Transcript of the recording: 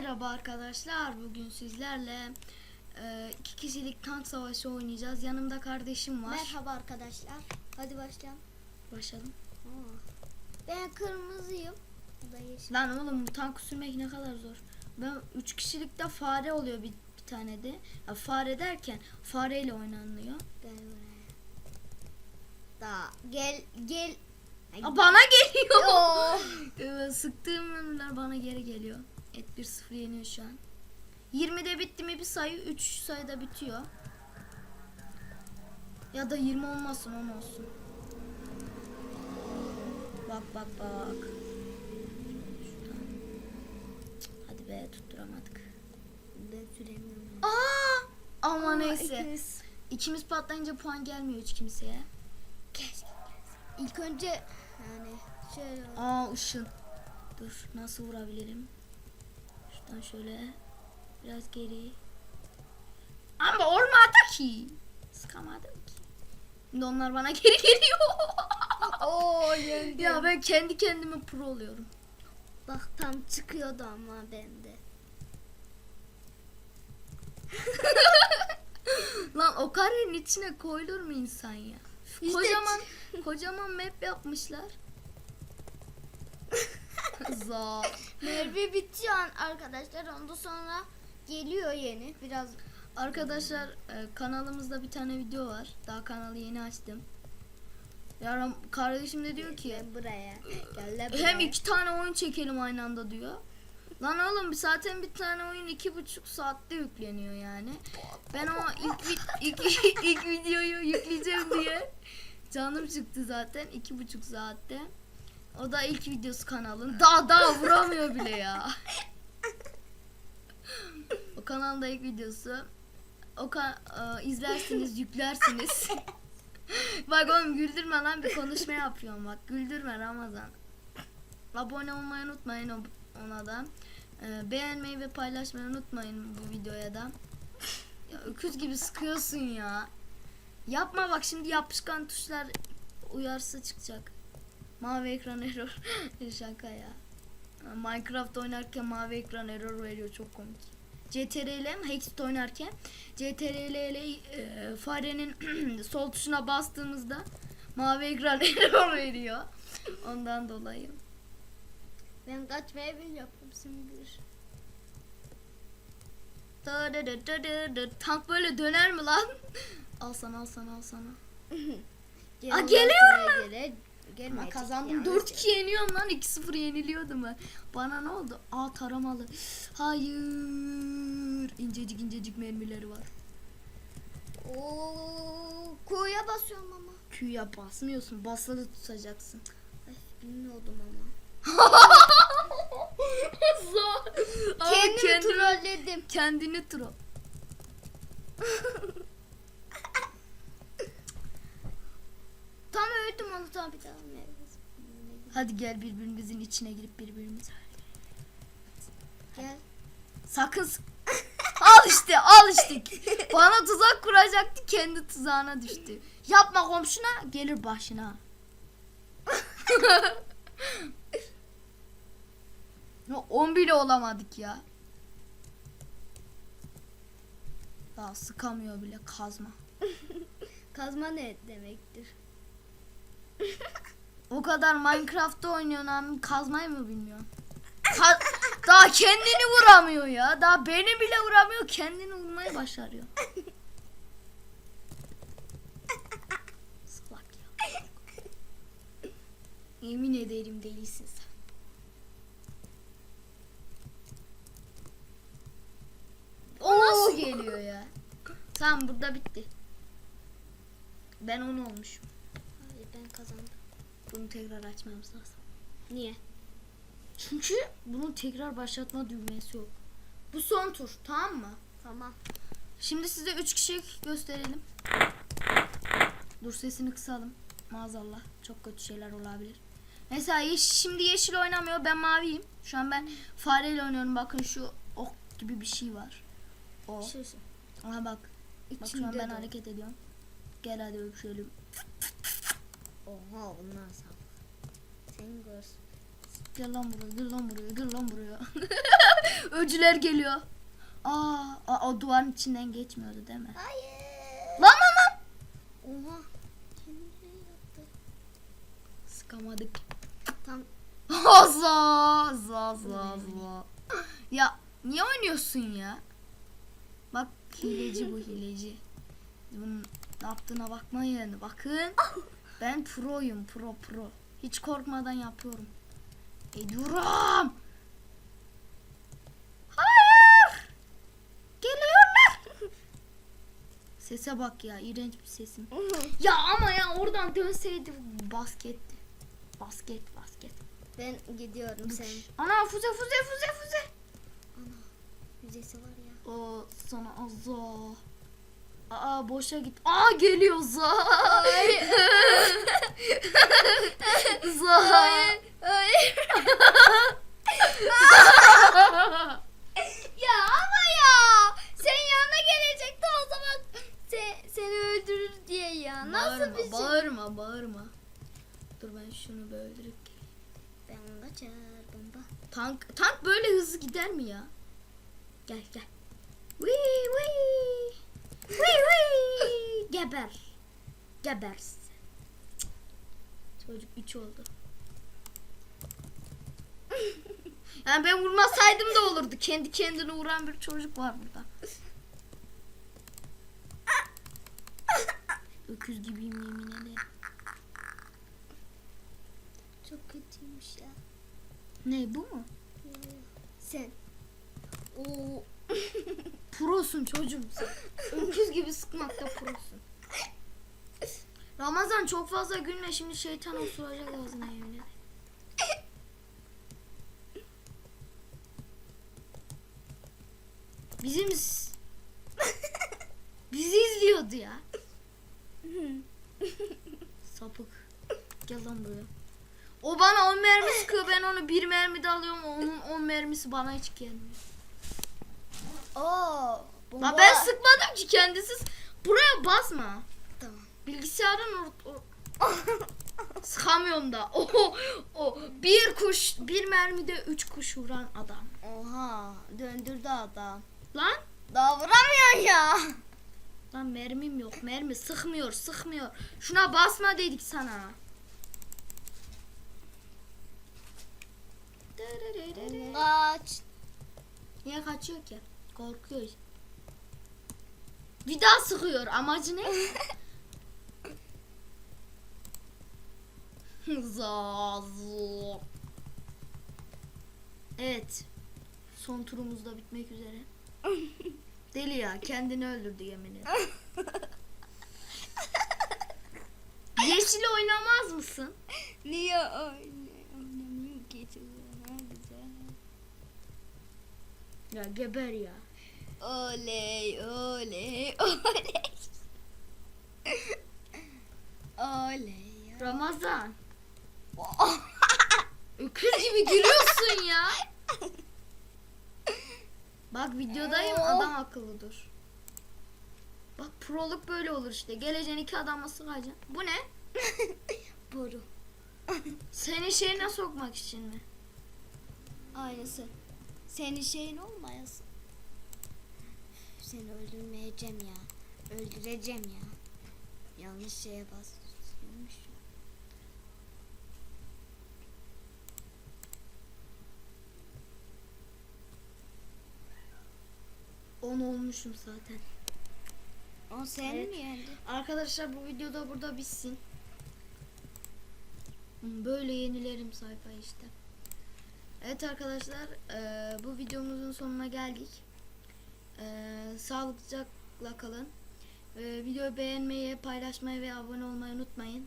Merhaba arkadaşlar. Bugün sizlerle e, iki kişilik tank savaşı oynayacağız. Yanımda kardeşim var. Merhaba arkadaşlar. Hadi başlayalım. Başlayalım. Aa, Ben kırmızıyım. Bu da yeşil. Lan oğlum bu tank sürmek ne kadar zor. Ben üç kişilikte fare oluyor bir, bir tane de. Ya fare derken fareyle oynanıyor. Gel buraya. Da gel gel. Ay, Aa, bana geliyor. Ee, Sıktığım mermiler bana geri geliyor. Et 1-0 yeniyor şu an. 20'de bitti mi bir sayı 3 sayıda bitiyor. Ya da 20 olmasın 10 olsun. Bak bak bak. Şuradan. Hadi be tutturamadık. Ben süremiyorum. Aa! Ama Aa, neyse. ikimiz. İkimiz patlayınca puan gelmiyor hiç kimseye. Keşke. İlk önce yani şöyle Aa ışın. Dur nasıl vurabilirim? Şuradan şöyle biraz geri. Ama olmadı ki. Sıkamadım ki. Şimdi onlar bana geri geliyor. Oo yendim. ya ben kendi kendime pro oluyorum. Bak tam çıkıyordu ama bende. Lan o karenin içine koyulur mu insan ya? İşte kocaman kocaman map yapmışlar. Za. Merve bitiyor an- arkadaşlar. Ondan sonra geliyor yeni. Biraz Arkadaşlar e, kanalımızda bir tane video var. Daha kanalı yeni açtım. Yarın kardeşim de diyor ki buraya. Gel buraya. hem iki tane oyun çekelim aynı anda diyor. Lan oğlum zaten bir tane oyun iki buçuk saatte yükleniyor yani. Ben o ilk vi- ilk, ilk videoyu yükleyeceğim diye canım çıktı zaten iki buçuk saatte. O da ilk videosu kanalın. Daha daha vuramıyor bile ya. o kanalda ilk videosu. O ka- e, izlersiniz, yüklersiniz. bak oğlum güldürme lan bir konuşma yapıyorum bak. Güldürme Ramazan. Abone olmayı unutmayın ona da. E, beğenmeyi ve paylaşmayı unutmayın bu videoya da. Ya, öküz gibi sıkıyorsun ya. Yapma bak şimdi yapışkan tuşlar uyarsa çıkacak. Mavi ekran error. Şaka ya. Minecraft oynarken mavi ekran error veriyor çok komik. CTRL Hexit oynarken CTRL ile e, farenin sol tuşuna bastığımızda mavi ekran error veriyor. Ondan dolayı. Ben kaçmaya biliyorum Sümbür. Dı dı dı dı dı dı. Tank böyle döner mi lan? al sana al sana al sana. Gel Aa, geliyor mu? Gelmeyecek kazandım. yalnız. 4-2 yeniyorum lan. 2-0 yeniliyordu mu? Bana ne oldu? Aa taramalı. Hayır. İncecik incecik mermileri var. Oo, Q'ya basıyorum ama. Q'ya basmıyorsun. Basılı tutacaksın. Ay, bilmiyordum ama. Aa, Kendimi kendini- trolledim. Kendini troll. Tam öldüm onu Merve. Hadi gel birbirimizin içine girip birbirimize. Gel. Sakın al işte al işte. Bana tuzak kuracaktı kendi tuzağına düştü. Yapma komşuna gelir başına. 10 bile olamadık ya. Daha sıkamıyor bile kazma. Kazma ne demektir? O kadar Minecraft'ta oynuyorsun abi kazmayı mı bilmiyorsun? Ka- daha kendini vuramıyor ya. Daha beni bile vuramıyor. Kendini vurmayı başarıyor. Salak ya. Yemin ederim delisin sen. O nasıl geliyor ya? Tamam burada bitti. Ben onu olmuşum. Ben kazandım. Bunu tekrar açmamız lazım. Niye? Çünkü bunun tekrar başlatma düğmesi yok. Bu son tur tamam mı? Tamam. Şimdi size 3 kişilik gösterelim. Dur sesini kısalım. Maazallah çok kötü şeyler olabilir. Mesela yeş- şimdi yeşil oynamıyor ben maviyim. Şu an ben fareyle oynuyorum bakın şu ok gibi bir şey var. O. Şurası. Aha bak. Bak şu an İçinde ben de. hareket ediyorum. Gel hadi öpüşelim. Oha onlar sağ. Sen görsün. Gel lan buraya, gel lan buraya, gel lan buraya. Öcüler geliyor. Aa, aa, o duvarın içinden geçmiyordu değil mi? Hayır. Lan lan lan. Oha. Kendini yaptı. Sıkamadık. Tam za za za za. Ya niye oynuyorsun ya? Bak hileci bu hileci. Bunun ne yaptığına bakmayın. Bakın. Ben proyum pro pro. Hiç korkmadan yapıyorum. Ediyorum. Hayır. Geliyorlar. Sese bak ya iğrenç bir sesim. Ya ama ya oradan dönseydi basketti. Basket basket. ben gidiyorum sen. Ana füze füze füze füze. Ana. Müzesi var ya. O sana azza. Aa boşa git. Aa geliyor za. Za. Hayır. ya ama ya. Sen yanına gelecekti o zaman. Se, seni öldürür diye ya. Nasıl bağırma, bir şey? Bağırma bağırma. Dur ben şunu bir öldürüp. Ben kaçar bomba. Tank, tank böyle hızlı gider mi ya? Gel gel. Wii wii. Wii wii. Geber. Geber. Çocuk 3 oldu. Yani ben vurmasaydım da olurdu. Kendi kendine vuran bir çocuk var burada. Öküz gibiyim yemin ederim. Çok kötüymüş ya. Ne bu mu? Sen. Oo. Prosun çocuğum sen. Öküz gibi sıkmakta prosun. Ramazan çok fazla gülme şimdi şeytan osuracak ağzına yemin ederim. Bizim bizi izliyordu ya. Sapık. Gel lan buraya. O bana 10 mermi sıkıyor ben onu bir mermi de alıyorum onun 10 mermisi bana hiç gelmiyor. Oo. Bomba. La ben sıkmadım ki kendisi. s- Buraya basma. Bilgisayarın or- or- sıkamıyorum da. O, o bir kuş bir mermide üç kuş vuran adam. Oha. Döndürdü adam. Lan Daha vuramıyor ya. lan mermim yok. Mermi sıkmıyor, sıkmıyor. Şuna basma dedik sana. Kaç. Niye kaçıyor ki? Korkuyor. Bir daha sıkıyor. Amacı ne? Zazu. Evet. Son turumuz da bitmek üzere. Deli ya kendini öldürdü yemin ederim. Yeşil oynamaz mısın? Niye oynamıyor ki çocuğum? güzel. Ya geber ya. Oley oley oley. oley. Ramazan. Öküz gibi gülüyorsun ya. Bak videodayım oh. adam akıllı dur. Bak proluk böyle olur işte. Geleceğin iki adama sıkacaksın. Bu ne? Boru. Seni şeyine sokmak için mi? Aynısı. Senin şeyin olmayasın. Seni öldürmeyeceğim ya. Öldüreceğim ya. Yanlış şeye basmışım. 10 olmuşum zaten. 10 sen evet. mi yendi? Arkadaşlar bu videoda burada bitsin. Böyle yenilerim sayfa işte. Evet arkadaşlar e, bu videomuzun sonuna geldik. E, sağlıcakla kalın. E, videoyu beğenmeyi, paylaşmayı ve abone olmayı unutmayın.